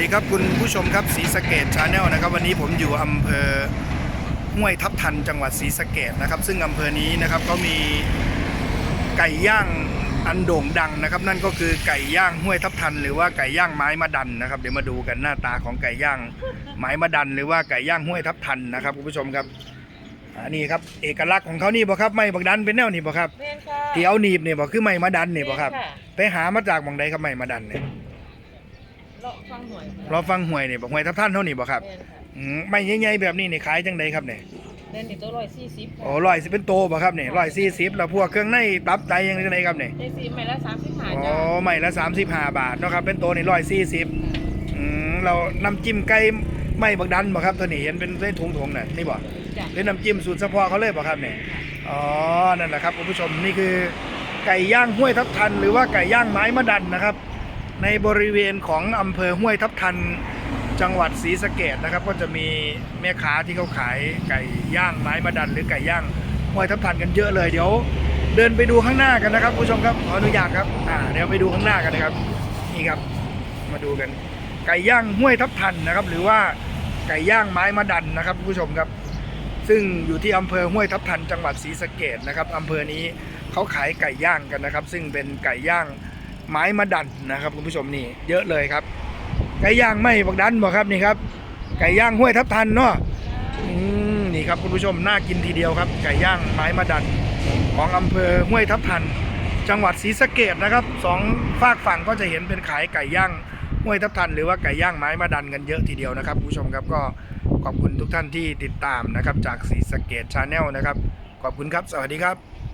ดีครับคุณผู้ชมครับศรีสะเกดชาแนลนะครับ วันนี้ผมอยู่อำเภอห้วยทับทันจังหวัดศรีสะเกดนะครับ ซึ่งอำเภอนี้นะครับก็มีไก่ย่างอันโด่งดังนะครับ นั่นก็คือไก่ย่างห้วยทับทัน หรือว่าไก่ย่างไม้มะดันนะครับ เดี๋ยวมาดูกันหน้าตาของไก่ย่างไม้มะดัน หรือว่าไก่ย่างห้วยทับทันนะครับคุณผู้ชมครับอันนี้ครับเอกลักษณ์ของเขานี่บ่ครับไม่บักดันเป็นแนวนี่บ่ครับแม่นค่ะที่เอาหนีบนี่บ่คือไม่มาดันนี่บ่ครับแม่นะไปหามาจากหมองใดครับไม่มาดันเนี่ย เลาะฟังหน่อยค่ะเราฟังหวยนี่บอกหวยทับท่านเท่านี่บ่ครับแม่นค่ะอืมไม่ใหญ่ๆแบบนี้นี่ขายจังไดครับเนี่ยเล่นนี่ตัวร้อยสี่สิบโอ้ร้อยสิเป็นโตบ่ครับเนี่ยร้อยสี่สิบแล้วพวกเครื่องในตับไตยังจังไดครับเนี่ยได้สี่ไม่ละสามสิบห้าอ๋อจ้าไม่ละสามสิบห้าบาทเนาะครับเป็นโตนี่ร้อยสี่สิบอืมเราน้ำจิ้มไก่ไม่บักดันบ่ครับตัวนี้เห็นเป็นเป็นถุงๆน่ะนี่บ่ จ้ะเป็นน้ำจิ้มสูตรเฉพาะเขาเลยบ่ครับเนี่ย อ๋อ นั่นแหละครับคุณผู้ชมนี่คือไก่ย่างห้วยทับทัน หรือว่าไก่ย่างไม้มะดันนะครับ ในบริเวณของอำเภอห้วยทับทันจังหวัดศรีสะเกดนะครับ ก็จะมีแม่ค้าที่เขาขายไก่ย่างไม้มาดันหรือไก่ย่างห้วยทับทันกันเยอะเลยเดี๋ยว เดินไปดูข้างหน้ากันนะครับผู้ชมครับขออนุญาตครับอ่าเดี๋ยวไปดูข้างหน้ากันนะครับนี่ครับมาดูกัน ไก่ย่างห้วยทับทันนะครับ หรือว่าไก่ย่างไม้มาดันนะครับผู้ชมครับ ซึ่งอยู่ที่อำเภอห้วยทับทันจังหวัดศรีสะเกดนะครับอำเภอนี้เขาขายไก่ย่างกันนะครับ ซึ่งเป็นไก่ย่าง ไม้มาดันนะครับคุณผู้ชมนี่เยอะเลยครับ ไก่ย่างไม่บักดันบอกครับนี่ครับ ไก่ย่างห้วยทับทันเนาะนี่ครับคุณผู้ชมน่ากินทีเดียวครับ ไก่ย่างไม้มาดัน ของอำเภอห้วยทับทัน จังหวัดศรีสะเกดนะครับสองฝากฝั่งก็จะเห็นเป็นขายไก่ย่างห้วยทับทันหรือว่าไก่ย่างไม้มาดันกันเยอะทีเดียวนะครับคุณผู้ชมครับก็ขอบคุณทุกท่านที่ติดตามนะครับจากศรีสะเกดชาแนลนะครับ ขอบคุณครับ สวัสดีครับ